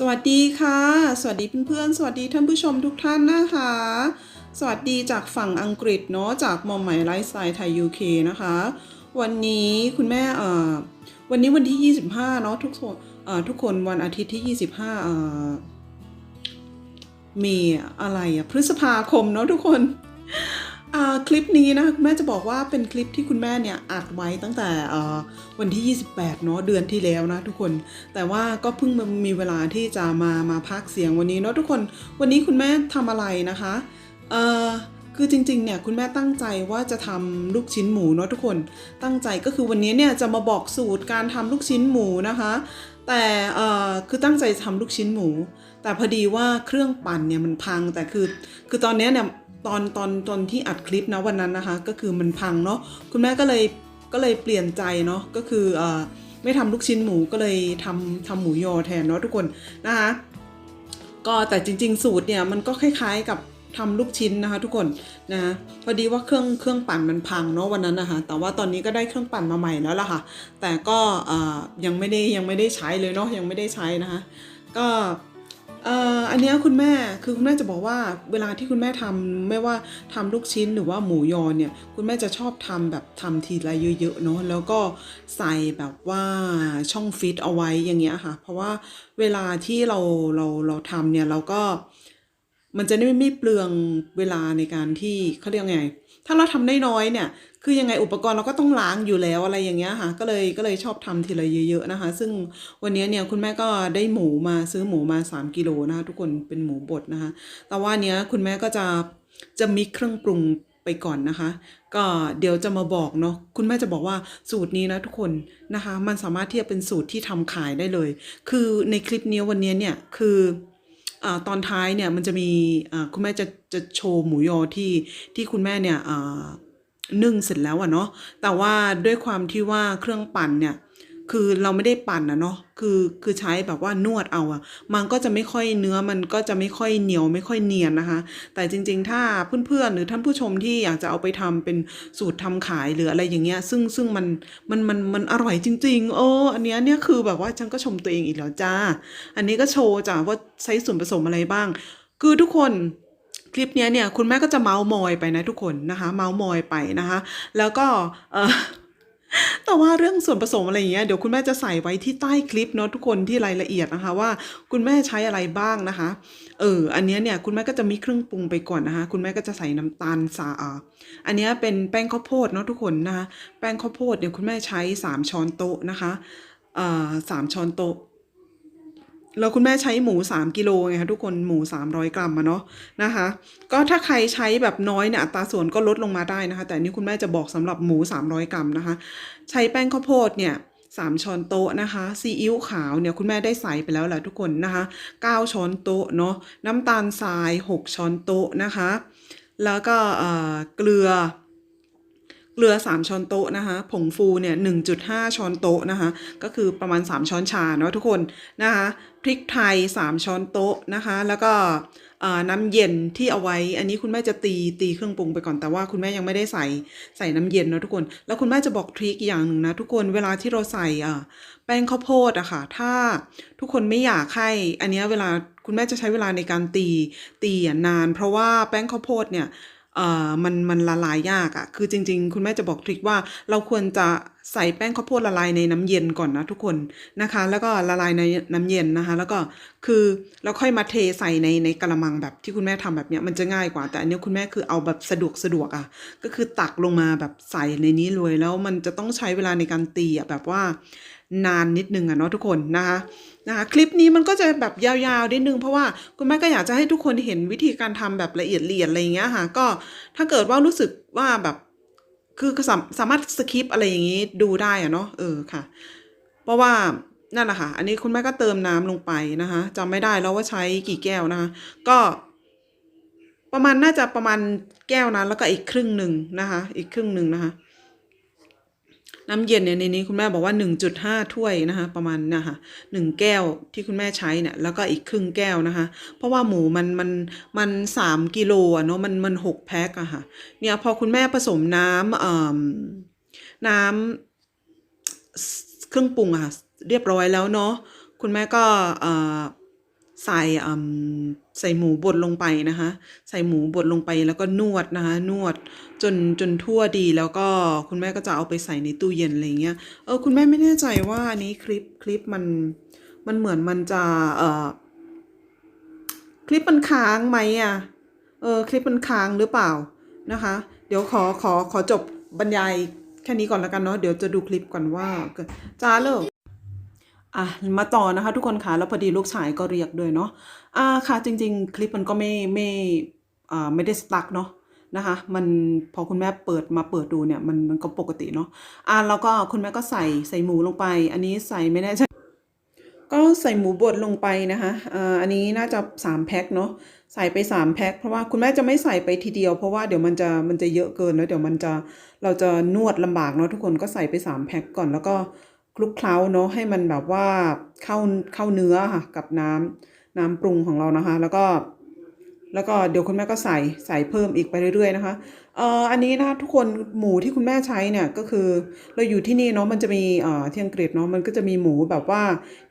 สวัสดีค่ะ สวัสดีเพื่อนๆ สวัสดีท่านผู้ชมทุกท่านนะคะ สวัสดีจากฝั่งอังกฤษเนาะจากมอมใหม่ไลฟ์สไตล์ไทย UK นะคะ วันนี้คุณแม่เอ่อวันนี้วันที่ 25เนาะทุกคนเอ่อทุกคนวันอาทิตย์ที่ 25เอ่อมีอะไรอะพฤษภาคมเนาะทุกคน คลิปนี้นะคุณแม่จะบอกว่าเป็นคลิปที่คุณแม่เนี่ยอัดไว้ตั้งแต่วันที่ 28 เนาะเดือนที่แล้วนะทุกคน แต่ว่าก็เพิ่งมีเวลาที่จะมามาพักเสียงวันนี้เนาะทุกคน วันนี้คุณแม่ทำอะไรนะคะเอ่อคือจริงๆเนี่ยคุณแม่ตั้งใจว่าจะทำลูกชิ้นหมูเนาะทุกคนตั้งใจก็คือวันนี้เนี่ยจะมาบอกสูตรการทำลูกชิ้นหมูนะคะแต่เอ่อคือตั้งใจทำลูกชิ้นหมู แต่พอดีว่าเครื่องปั่นเนี่ยมันพังแต่คือคือตอนเนี้เนี่ย ตอนตอนตอนที่อัดคลิปนะวันนั้นนะคะ ก็คือมันพังเนาะคุณแม่ก็เลยก็เลยเปลี่ยนใจเนาะก็คือเอ่อไม่ทำลูกชิ้นหมูก็เลยทำทำหมูยอแทนเนาะทุกคนนะคะก็แต่จริง ๆ สูตรเนี่ยมันก็คล้าย ๆ กับทำลูกชิ้นนะคะทุกคนนะพอดีว่าเครื่องเครื่องปั่นมันพังเนาะวันนั้นนะคะแต่ว่าตอนนี้ก็ได้เครื่องปั่นมาใหม่แล้วล่ะค่ะ แต่ก็เอ่อยังไม่ได้ยังไม่ได้ใช้เลยเนาะยังไม่ได้ใช้นะคะก็ อันนี้คุณแม่คือคุณแม่จะบอกว่าเวลาที่คุณแม่ทำไม่ว่าทำลูกชิ้นหรือว่าหมูยอเนี่ย คุณแม่จะชอบทำแบบทำทีละเยอะๆเนาะแล้วก็ใส่แบบว่าช่องฟิตเอาไว้อย่างเงี้ยค่ะ เพราะว่าเวลาที่เราเราเราทำเนี่ยเราก็มันจะไม่ไม่เปลืองเวลาในการที่เขาเรียกไง ถ้าเราทำได้น้อยเนี่ยคือยังไงอุปกรณ์เราก็ต้องล้างอยู่แล้วอะไรอย่างเงี้ยค่ะก็เลยก็เลยชอบทำทีละเยอะ ๆนะคะ ซึ่งวันนี้เนี่ยคุณแม่ก็ได้หมูมาซื้อหมูมา 3กิโลนะคะทุกคนเป็นหมูบดนะคะ แต่ว่าเนี้ยคุณแม่ก็จะจะมิกเครื่องปรุงไปก่อนนะคะ ก็เดี๋ยวจะมาบอกเนาะคุณแม่จะบอกว่าสูตรนี้นะทุกคนนะคะ มันสามารถที่จะเป็นสูตรที่ทำขายได้เลย คือในคลิปนี้วันนี้เนี่ยคืออ่าตอนท้ายเนี่ยมันจะมีอ่าคุณแม่จะจะโชว์หมูยอที่ที่คุณแม่เนี่ยอ่า นึ่งเสร็จแล้วอะเนาะแต่ว่าด้วยความที่ว่าเครื่องปั่นเนี่ยคือเราไม่ได้ปั่นอะเนาะคือคือใช้แบบว่านวดเอาอะมันก็จะไม่ค่อยเนื้อมันก็จะไม่ค่อยเหนียวไม่ค่อยเนียนนะคะ แต่จริง ๆ ถ้าเพื่อนๆหรือท่านผู้ชมที่อยากจะเอาไปทำเป็นสูตรทำขายหรืออะไรอย่างเงี้ย ซึ่งซึ่งมันมันมันมันอร่อยจริงๆเอออันเนี้ยเนี่ยคือแบบว่าฉันก็ชมตัวเองอีกแล้วจ้า อันนี้ก็โชว์จ้ะว่าใช้ส่วนผสมอะไรบ้าง คือทุกคน คลิปนี้เนี่ยคุณแม่ก็จะเมาส์มอยไปนะทุกคนนะคะเมาส์มอยไปนะคะ แล้วก็แต่ว่าเรื่องส่วนผสมอะไรอย่างเงี้ยเดี๋ยวคุณแม่จะใส่ไว้ที่ใต้คลิปเนาะทุกคนที่รายละเอียดนะคะ ว่าคุณแม่ใช้อะไรบ้างนะคะเอออันนี้เนี่ยคุณแม่ก็จะมีเครื่องปรุงไปก่อนนะคะ คุณแม่ก็จะใส่น้ำตาลสาอันนี้เป็นแป้งข้าวโพดเนาะทุกคนนะคะแป้งข้าวโพดเนี่ยคุณแม่ใช้สามช้อนโต๊ะนะคะเอ่อสามช้อนโต๊ะ แล้วคุณแม่ใช้หมู 3กิโลไงคะทุกคนหมู 300 กรัมอะเนาะนะคะ ก็ถ้าใครใช้แบบน้อยเนี่ยอัตราส่วนก็ลดลงมาได้นะคะ แต่นี่คุณแม่จะบอกสำหรับหมู 300 กรัมนะคะ ใช้แป้งข้าวโพดเนี่ยสามช้อนโต๊ะนะคะซีอิ๊วขาวเนี่ยคุณแม่ได้ใส่ไปแล้วแหละทุกคนนะคะ9ช้อนโต๊ะเนาะน้ำตาลทราย 6 ช้อนโต๊ะนะคะ แล้วก็เกลือ เกลือ 3 ช้อนโต๊ะนะคะ ผงฟูเนี่ย 1.5 ช้อนโต๊ะนะคะ ก็คือประมาณ 3 ช้อนชาเนาะทุกคนนะคะพริกไทย 3 ช้อนโต๊ะนะคะ แล้วก็น้ำเย็นที่เอาไว้ อันนี้คุณแม่จะตีตีเครื่องปรุงไปก่อนแต่ว่าคุณแม่ยังไม่ได้ใส่ใส่น้ำเย็นเนาะทุกคน แล้วคุณแม่จะบอกทริคอย่างหนึ่งนะทุกคนเวลาที่เราใส่แป้งข้าวโพดอะค่ะ ถ้าทุกคนไม่อยากให้อันนี้เวลาคุณแม่จะใช้เวลาในการตีตีนาน เพราะว่าแป้งข้าวโพดเนี่ย เอ่อมันมันละลายยากอะ่ะ คือจริง ๆ คุณแม่จะบอกทริคว่าเราควรจะใส่แป้งข้าวโพดละลายในน้ำเย็นก่อนนะทุกคนนะคะ แล้วก็ละลายในน้ำเย็นนะคะ แล้วก็คือแล้วค่อยมาเทใส่ในในกระมังแบบที่คุณแม่ทำแบบเนี้ยมันจะง่ายกว่า แต่อันนี้คุณแม่คือเอาแบบสะดวกสะดวกอะ่ะ ก็คือตักลงมาแบบใส่ในนี้เลยแล้วมันจะต้องใช้เวลาในการตีอะแบบว่านานนิดนึงอะเนาะทุกคนนะคะ นะคะคลิปนี้มันก็จะแบบยาวๆนิดนึงเพราะว่าคุณแม่ก็อยากจะให้ทุกคนเห็นวิธีการทำแบบละเอียดละเอียดอะไรอย่างเงี้ยค่ะก็ถ้าเกิดว่ารู้สึกว่าแบบคือสามสามารถสคิปอะไรอย่างงี้ดูได้อะเนาะเออค่ะ เพราะว่านั่นแหละค่ะ อันนี้คุณแม่ก็เติมน้ำลงไปนะคะจำไม่ได้แล้วว่าใช้กี่แก้วนะคะก็ประมาณน่าจะประมาณแก้วนั้นแล้วก็อีกครึ่งหนึ่งนะคะ อีกครึ่งหนึ่งนะคะ น้ำเย็นเนี่ยในนี้คุณแม่บอกว่า 1.5 ถ้วยนะคะ ประมาณนะคะหนึ่งแก้วที่คุณแม่ใช้เนี่ยแล้วก็อีกครึ่งแก้วนะคะ เพราะว่าหมูมันมันมันสามกิโลอะเนาะมันมันหกแพ็คอะค่ะเนี่ยพอคุณแม่ผสมน้ำเอ่อน้ำเครื่องปรุงอะเรียบร้อยแล้วเนาะคุณแม่ก็เอ่อ ใส่ใส่หมูบดลงไปนะคะ ใส่หมูบดลงไปแล้วก็นวดนะคะ นวดจนจนทั่วดีแล้วก็คุณแม่ก็จะเอาไปใส่ในตู้เย็นอะไรเงี้ยเออคุณแม่ไม่แน่ใจว่าอันนี้คลิปคลิปมันมันเหมือนมันจะเอ่อคลิปมันค้างไหมอะเออคลิปมันค้างหรือเปล่านะคะ เดี๋ยวขอขอขอจบบรรยายแค่นี้ก่อนแล้วกันเนาะเดี๋ยวจะดูคลิปก่อนว่าจ้าเลิก อะมาต่อนะคะทุกคนค่ะแล้วพอดีลูกชายก็เรียกด้วยเนาะอ่าค่ะจริง ๆ คลิปมันก็ไม่ไม่อ่าไม่ได้สตั๊กเนาะนะคะมันพอคุณแม่เปิดมาเปิดดูเนี่ยมันมันก็ปกติเนาะอ่าแล้วก็คุณแม่ก็ใส่ใส่หมูลงไป อันนี้ใส่ไม่แน่ใจก็ใส่หมูบดลงไปนะคะอ่าอันนี้น่าจะ3แพ็คเนาะใส่ไป3แพ็คเพราะว่าคุณแม่จะไม่ใส่ไปทีเดียว เพราะว่าเดี๋ยวมันจะมันจะเยอะเกินแล้วเดี๋ยวมันจะเราจะนวดลำบากเนาะทุกคนก็ใส่ไป3แพ็คก่อนแล้วก็ คลุกเคล้าเนาะให้มันแบบว่าเข้าเข้าเนื้อค่ะ กับน้ำน้ำปรุงของเรานะคะ แล้วก็ แล้วก็เดี๋ยวคุณแม่ก็ใส่ใส่เพิ่มอีกไปเรื่อยๆนะคะเอ่ออันนี้นะคะทุกคนหมูที่คุณแม่ใช้เนี่ยก็คือเราอยู่ที่นี่เนาะมันจะมีเอ่อที่อังกฤษเนาะมันก็จะมีหมูแบบว่า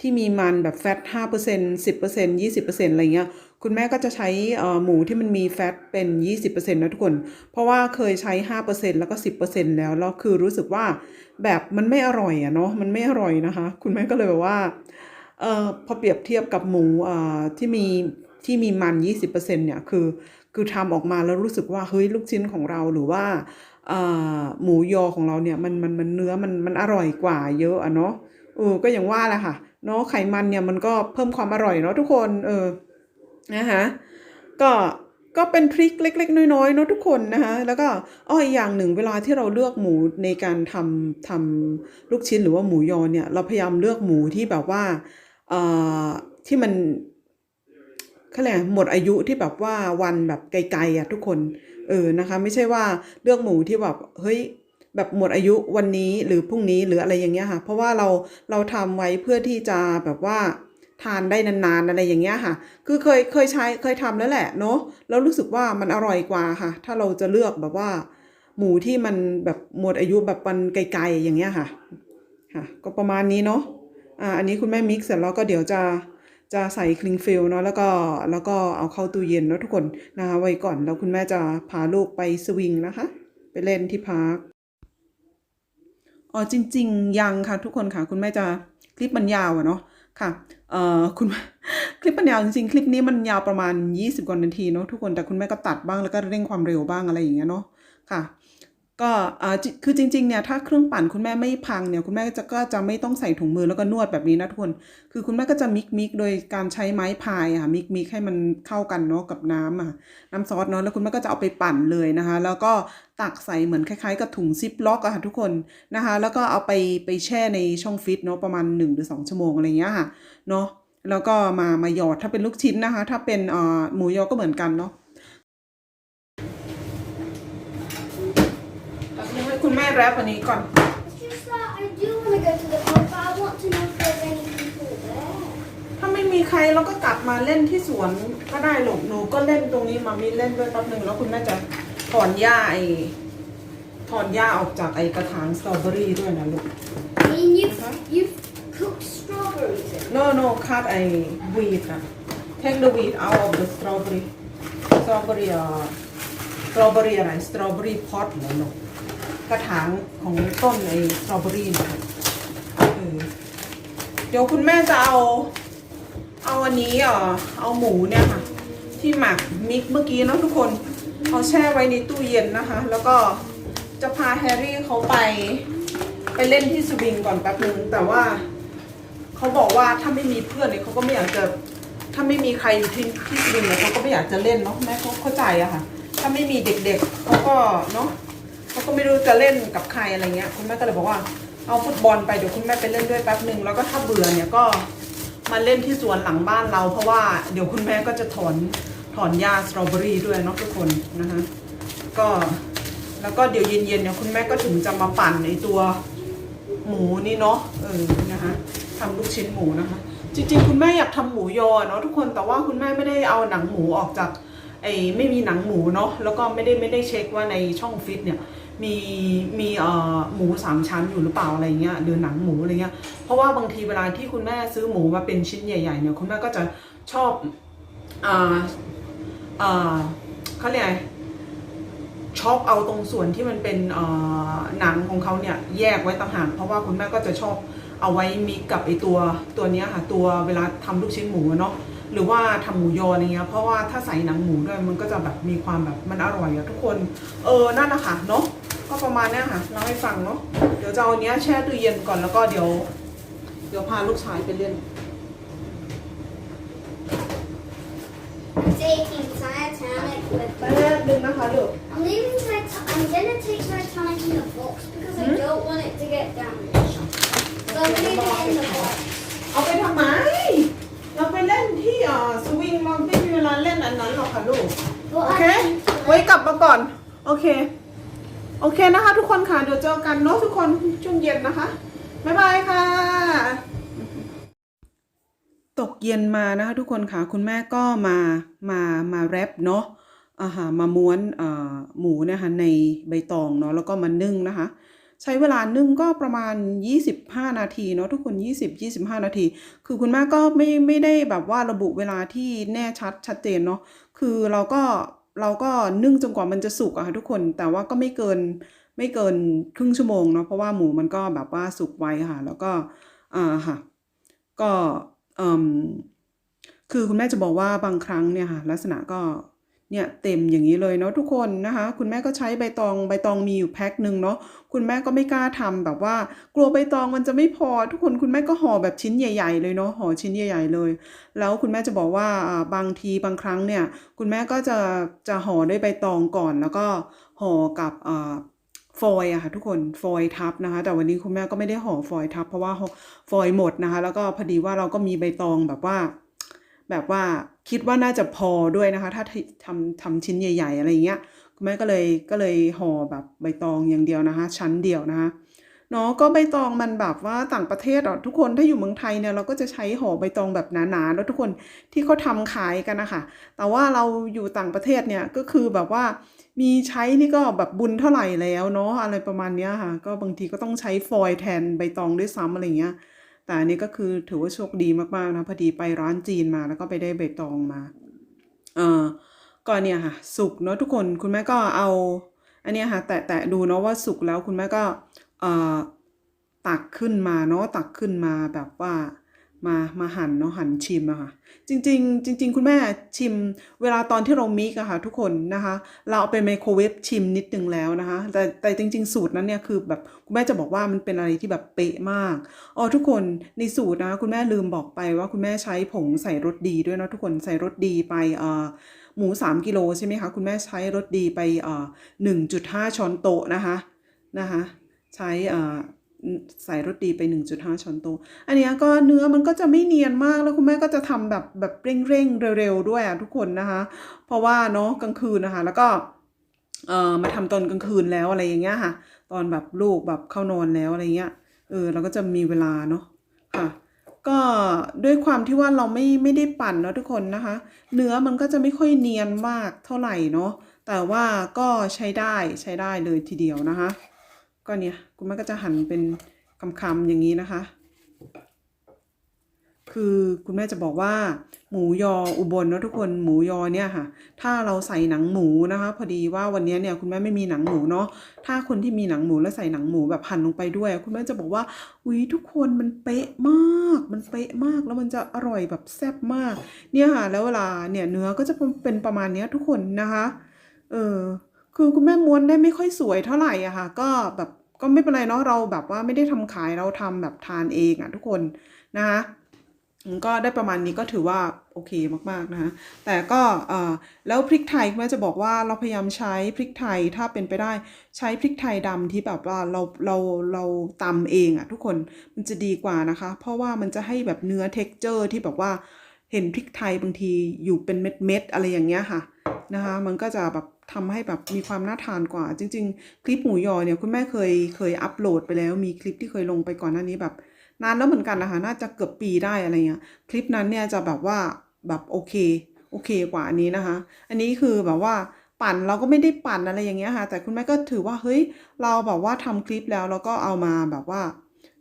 ที่มีมันแบบแฟตห้าเปอร์เซ็นต์สิบเปอร์เซ็นต์ยี่สิบเปอร์เซ็นต์อะไรเงี้ย คุณแม่ก็จะใช้หมูที่มันมีแฟตเป็นยี่สิบเปอร์เซ็นต์นะทุกคน เพราะว่าเคยใช้ห้าเปอร์เซ็นต์แล้วก็สิบเปอร์เซ็นต์แล้วแล้วคือรู้สึกว่าแบบมันไม่อร่อยอะเนาะมันไม่อร่อยนะคะ คุณแม่ก็เลยแบบว่าเออพอเปรียบเทียบกับหมูอ่าที่มีที่มีมัน 20%เนี่ยคือคือทำออกมาแล้วรู้สึกว่าเฮ้ยลูกชิ้นของเราหรือว่าอ่าหมูยอของเราเนี่ยมันมันมันเนื้อมันมันอร่อยกว่าเยอะอะเนาะเออก็อย่างว่าแหละค่ะเนาะไขมันเนี่ยมันก็เพิ่มความอร่อยเนาะทุกคนเออ นะคะก็ก็เป็นทริคเล็ก ๆ น้อยๆเนาะทุกคนนะคะแล้วก็อ้ออีกอย่างหนึ่งเวลาที่เราเลือกหมูในการทำทำลูกชิ้นหรือว่าหมูยอเนี่ยเราพยายามเลือกหมูที่แบบว่าเอ่อที่มันเขาเรียกหมดอายุที่แบบว่าวันแบบไกลๆอะทุกคนเออนะคะ ไม่ใช่ว่าเลือกหมูที่แบบเฮ้ยแบบหมดอายุวันนี้หรือพรุ่งนี้หรืออะไรอย่างเงี้ยค่ะ เพราะว่าเราเราทำไว้เพื่อที่จะแบบว่า ทานได้นานๆอะไรอย่างเงี้ยค่ะ คือเคยเคยใช้เคยทำแล้วแหละเนาะแล้วรู้สึกว่ามันอร่อยกว่าค่ะ ถ้าเราจะเลือกแบบว่า หมูที่มันแบบหมดอายุแบบวันไกลๆอย่างเงี้ยค่ะค่ะ ก็ประมาณนี้เนาะอ่าอันนี้คุณแม่มิกซ์เสร็จแล้วก็เดี๋ยวจะจะใส่คลิงฟิลเนาะแล้วก็แล้วก็เอาเข้าตู้เย็นเนาะทุกคนนะคะไว้ก่อนแล้วคุณแม่จะพาลูกไปสวิงนะคะ ไปเล่นที่พาร์คอ๋อจริง ๆ ยังค่ะทุกคนค่ะ คุณแม่จะคลิปมันยาวอะเนาะ ค่ะ เอ่อ คุณ คลิปมันยาวจริงๆ คลิปนี้มันยาวประมาณ 20 กว่านาทีเนาะทุกคน แต่คุณแม่ก็ตัดบ้างแล้วก็เร่งความเร็วบ้างอะไรอย่างเงี้ยเนาะ ค่ะ ก็อ่าคือจริงๆเนี่ยถ้าเครื่องปั่นคุณแม่ไม่พังเนี่ยคุณแม่ก็จะก็จะไม่ต้องใส่ถุงมือแล้วก็นวดแบบนี้นะทุกคนคือคุณแม่ก็จะมิกมิกโดยการใช้ไม้พายอะค่ะมิกมิกให้มันเข้ากันเนาะกับน้ำอะน้ำซอสเนาะแล้วคุณแม่ก็จะเอาไปปั่นเลยนะคะ แล้วก็ตักใส่เหมือนคล้ายๆ กับถุงซิปล็อกอะค่ะทุกคนนะคะ แล้วก็เอาไปไปแช่ในช่องฟิตเนาะประมาณ 1 หรือ 2 ชั่วโมงอะไรเงี้ยค่ะเนาะแล้วก็มามาหยอดถ้าเป็นลูกชิ้นนะคะ ถ้าเป็นอ่าหมูยอก็เหมือนกันเนาะ ให้คุณ แม่แรปอันนี้ก่อน It's just that I do want to go to the pub, but I want to know if there's any people there. ถ้าไม่มีใครเราก็กลับมาเล่นที่สวนก็ได้หลกหนูก็เล่นตรงนี้มามีเล่นด้วยแป๊บหนึ่งแล้วคุณแม่จะถอนหญ้าไอ้ถอนหญ้าออกจากไอ้กระถางสตรอเบอรี่ด้วยนะลูก I mean, you've, you've cooked strawberries in. no no cut ไอ้ weed นะ take the weed out of the strawberry strawberry อ่า strawberry อะไร strawberry pot เหรอลูก กระถางของต้นไอ้ strawberry นะเออเดี๋ยวคุณแม่จะเอา เอาอันนี้เอ่อเอาหมูเนี่ยค่ะ ที่หมักมิกเมื่อกี้เนาะทุกคนเอาแช่ไว้ในตู้เย็นนะคะ แล้วก็จะพาแฮร์รี่เขาไปไปเล่นที่สวิงก่อนแป๊บนึง แต่ว่าเขาบอกว่าถ้าไม่มีเพื่อนเนี่ยเขาก็ไม่อยากจะถ้าไม่มีใครอยู่ที่ที่สวิงเนี่ยเขาก็ไม่อยากจะเล่นเนาะแม่เขาเข้าใจอะค่ะ ถ้าไม่มีเด็กๆเขาก็เนาะ เขาก็ไม่รู้จะเล่นกับใครอะไรเงี้ย คุณแม่ก็เลยบอกว่าเอาฟุตบอลไปเดี๋ยวคุณแม่ไปเล่นด้วยแป๊บหนึ่งแล้วก็ถ้าเบื่อเนี่ยก็มาเล่นที่สวนหลังบ้านเรา เพราะว่าเดี๋ยวคุณแม่ก็จะถอนถอนหญ้าสตรอเบอรี่ด้วยเนาะทุกคนนะคะก็แล้วก็เดี๋ยวเย็นๆเนี่ยคุณแม่ก็ถึงจะมาปั่นในตัวหมูนี่เนาะเออนะคะทำลูกชิ้นหมูนะคะ จริง ๆ คุณแม่อยากทำหมูยอเนาะทุกคนแต่ว่าคุณแม่ไม่ได้เอาหนังหมูออกจากไอ้ไม่มีหนังหมูเนาะแล้วก็ไม่ได้ไม่ได้เช็คว่าในช่องฟิตเนี่ย มีมีเอ่อหมูสามชั้นอยู่หรือเปล่าอะไรเงี้ยหรือหนังหมูอะไรเงี้ยเพราะว่าบางทีเวลาที่คุณแม่ซื้อหมูมาเป็นชิ้นใหญ่ ๆเนี่ยคุณแม่ก็จะชอบอ่าอ่าเขาเรียกไรชอบเอาตรงส่วนที่มันเป็นเอ่อหนังของเขาเนี่ยแยกไว้ต่างหากเพราะว่าคุณแม่ก็จะชอบเอาไว้มิกกับไอตัวตัวเนี้ยค่ะตัวเวลาทำลูกชิ้นหมูเนาะหรือว่าทำหมูยออะไรเงี้ยเพราะว่าถ้าใส่หนังหมูด้วยมันก็จะแบบมีความแบบมันอร่อยอะทุกคนเออนั่นนะคะเนาะ ก็ประมาณเนี้ยค่ะเล่าให้ฟังเนาะเดี๋ยวจะเอาอันเนี้ยแช่ตู้เย็นก่อนแล้วก็เดี๋ยว เดี๋ยวพาลูกชายไปเล่น Taking Titanic with แป๊บนึงนะคะลูก I'm leaving Titan- I'm gonna take Titanic in the box because I don't want it to get damaged. So I'm leaving it in the box. เอาไปทำไม เราไปเล่นที่อ่าสวิงเราไม่มีเวลาเล่นอันนั้นหรอกค่ะลูก But โอเค I think ไว้กลับมาก่อน โอเค โอเคนะคะ ทุกคนค่ะเดี๋ยวเจอกันเนาะทุกคนช่วงเย็นนะคะบ๊ายบายค่ะ ตกเย็นมานะคะทุกคนค่ะคุณแม่ก็มามามาแรปเนาะอาหารมาม้วนหมูเนะคะในใบตองเนาะแล้วก็มานึ่งนะคะ ใช้เวลานึ่งก็ประมาณ 25 นาทีเนาะทุกคน 20-25 นาที คือคุณแม่ก็ไม่ไม่ได้แบบว่าระบุเวลาที่แน่ชัดชัดเจนเนาะคือเราก็ เราก็นึ่งจนกว่ามันจะสุกอะค่ะทุกคน แต่ว่าก็ไม่เกินไม่เกินครึ่งชั่วโมงเนาะเพราะว่าหมูมันก็แบบว่าสุกไวค่ะ แล้วก็อ่าค่ะ ก็อืมคือคุณแม่จะบอกว่าบางครั้งเนี่ยค่ะ ลักษณะก็ เนี่ยเต็มอย่างนี้เลยเนาะทุกคนนะคะ คุณแม่ก็ใช้ใบตองใบตองมีอยู่แพ็คหนึ่งเนาะคุณแม่ก็ไม่กล้าทำแบบว่า กลัวใบตองมันจะไม่พอ ทุกคนคุณแม่ก็ห่อแบบชิ้นใหญ่ๆเลยเนาะห่อชิ้นใหญ่ ๆเลย แล้วคุณแม่จะบอกว่าบางทีบางครั้งเนี่ย คุณแม่ก็จะจะห่อด้วยใบตองก่อน แล้วก็ห่อกับอ่าฟอยอะค่ะทุกคนฟอยทับนะคะ แต่วันนี้คุณแม่ก็ไม่ได้ห่อฟอยทับ เพราะว่าฟอยหมดนะคะ แล้วก็พอดีว่าเราก็มีใบตองแบบว่า แบบว่าคิดว่าน่าจะพอด้วยนะคะ ถ้าทำทำชิ้นใหญ่ ๆ อะไรอย่างเงี้ยคุณแม่ก็เลยก็เลยห่อแบบใบตองอย่างเดียวนะคะ ชั้นเดียวนะคะเนาะก็ใบตองมันแบบว่าต่างประเทศอะทุกคนถ้าอยู่เมืองไทยเนี่ยเราก็จะใช้ห่อใบตองแบบหนาๆแล้วทุกคนที่เขาทำขายกันนะคะแต่ว่าเราอยู่ต่างประเทศเนี่ยก็คือแบบว่ามีใช้นี่ก็แบบบุญเท่าไหร่แล้วเนาะอะไรประมาณเนี้ยค่ะ ก็บางทีก็ต้องใช้ฟอยล์แทนใบตองด้วยซ้ำอะไรเงี้ย แต่อันนี้ก็คือถือว่าโชคดีมากๆนะพอดีไปร้านจีนมาแล้วก็ไปได้ใบตองมา เอ่อก็เนี่ยค่ะ สุกเนาะทุกคนคุณแม่ก็เอา อันเนี้ยค่ะ แตะแตะดูเนาะว่าสุกแล้วคุณแม่ก็เอ่อตักขึ้นมาเนาะตักขึ้นมาแบบว่า มามาหั่นเนาะหั่นชิมอะค่ะ จริง ๆ จริง ๆ คุณแม่ชิม เวลาตอนที่เรามิกอะค่ะทุกคนนะคะ เราเอาไปไมโครเวฟชิมนิดนึงแล้วนะคะ แต่แต่จริง ๆ สูตรนั้นเนี่ยคือแบบคุณแม่จะบอกว่ามันเป็นอะไรที่แบบเป๊ะมากอ๋อทุกคนในสูตรนะคุณแม่ลืมบอกไปว่าคุณแม่ใช้ผงใส่รสดีด้วยเนาะทุกคนใส่รสดีไปเอ่อหมู 3กิโลใช่ไหมคะคุณแม่ใช้รสดีไปเอ่อ1.5 ช้อนโต๊ะนะคะนะคะ ใช้เอ่อ ใส่รสดีไป 1.5 ช้อนโต๊ะ อันนี้ก็เนื้อมันก็จะไม่เนียนมากแล้วคุณแม่ก็จะทำแบบแบบเร่งๆเร็วๆด้วยอะทุกคนนะคะ เพราะว่าเนาะกลางคืนนะคะ แล้วก็เอ่อมาทำตอนกลางคืนแล้วอะไรอย่างเงี้ยค่ะ ตอนแบบลูกแบบเข้านอนแล้วอะไรเงี้ยเออเราก็จะมีเวลาเนาะค่ะก็ด้วยความที่ว่าเราไม่ไม่ได้ปั่นเนาะทุกคนนะคะ เนื้อมันก็จะไม่ค่อยเนียนมากเท่าไหร่เนาะแต่ว่าก็ใช้ได้ใช้ได้เลยทีเดียวนะคะ ก็เนี่ยคุณแม่ก็จะหั่นเป็นคำๆอย่างนี้นะคะ คือคุณแม่จะบอกว่า หมูยออุบลเนะทุกคนหมูยอเนี่ยค่ะ ถ้าเราใส่หนังหมูนะคะ พอดีว่าวันนี้เนี่ยคุณแม่ไม่มีหนังหมูเนาะถ้าคนที่มีหนังหมูแล้วใส่หนังหมูแบบหั่นลงไปด้วย คุณแม่จะบอกว่าอุ้ยทุกคนมันเป๊ะมาก มันเป๊ะมากแล้วมันจะอร่อยแบบแซ่บมาก เนี่ยค่ะ แล้วเวลาเนี่ยเนื้อก็จะเป็นประมาณเนี้ยทุกคนนะคะ เออคือคุณแม่ม้วนได้ไม่ค่อยสวยเท่าไหร่อะค่ะ ก็แบบ ก็ไม่เป็นไรเนาะเราแบบว่าไม่ได้ทำขายเราทำแบบทานเองอะทุกคนนะคะก็ได้ประมาณนี้ก็ถือว่าโอเคมากๆนะคะแต่ก็อ่อแล้วพริกไทยแม่จะบอกว่าเราพยายามใช้พริกไทยถ้าเป็นไปได้ใช้พริกไทยดำที่แบบว่าเราเราเราตำเองอะทุกคนมันจะดีกว่านะคะ เพราะว่ามันจะให้แบบเนื้อเท็กเจอร์ที่แบบว่าเห็นพริกไทยบางทีอยู่เป็นเม็ดเม็ดๆอะไรอย่างเงี้ยค่ะ นะคะ มันก็จะแบบทำให้แบบมีความน่าทานกว่า จริง ๆ คลิปหมูยอเนี่ยคุณแม่เคยเคยอัปโหลดไปแล้ว มีคลิปที่เคยลงไปก่อนหน้านี้แบบ นานแล้วเหมือนกันนะคะน่าจะเกือบปีได้อะไรเงี้ยคลิปนั้นเนี่ยจะแบบว่าแบบโอเคโอเคกว่าอันนี้นะคะ อันนี้คือแบบว่าปั่นเราก็ไม่ได้ปั่นอะไรอย่างเงี้ยค่ะ แต่คุณแม่ก็ถือว่าเฮ้ยเราแบบว่าทำคลิปแล้วเราก็เอามาแบบว่า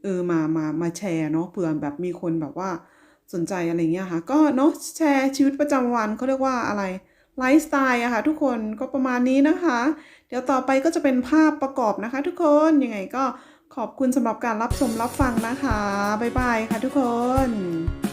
เออมามามาแชร์เนาะเผื่อแบบมีคนแบบว่าสนใจอะไรเงี้ยค่ะ ก็เนาะแชร์ชีวิตประจำวันเขาเรียกว่าอะไร ไลฟ์สไตล์อะค่ะทุกคนก็ประมาณนี้นะคะ เดี๋ยวต่อไปก็จะเป็นภาพประกอบนะคะทุกคนยังไงก็ขอบคุณสำหรับการรับชมรับฟังนะคะ บ๊ายบายค่ะทุกคน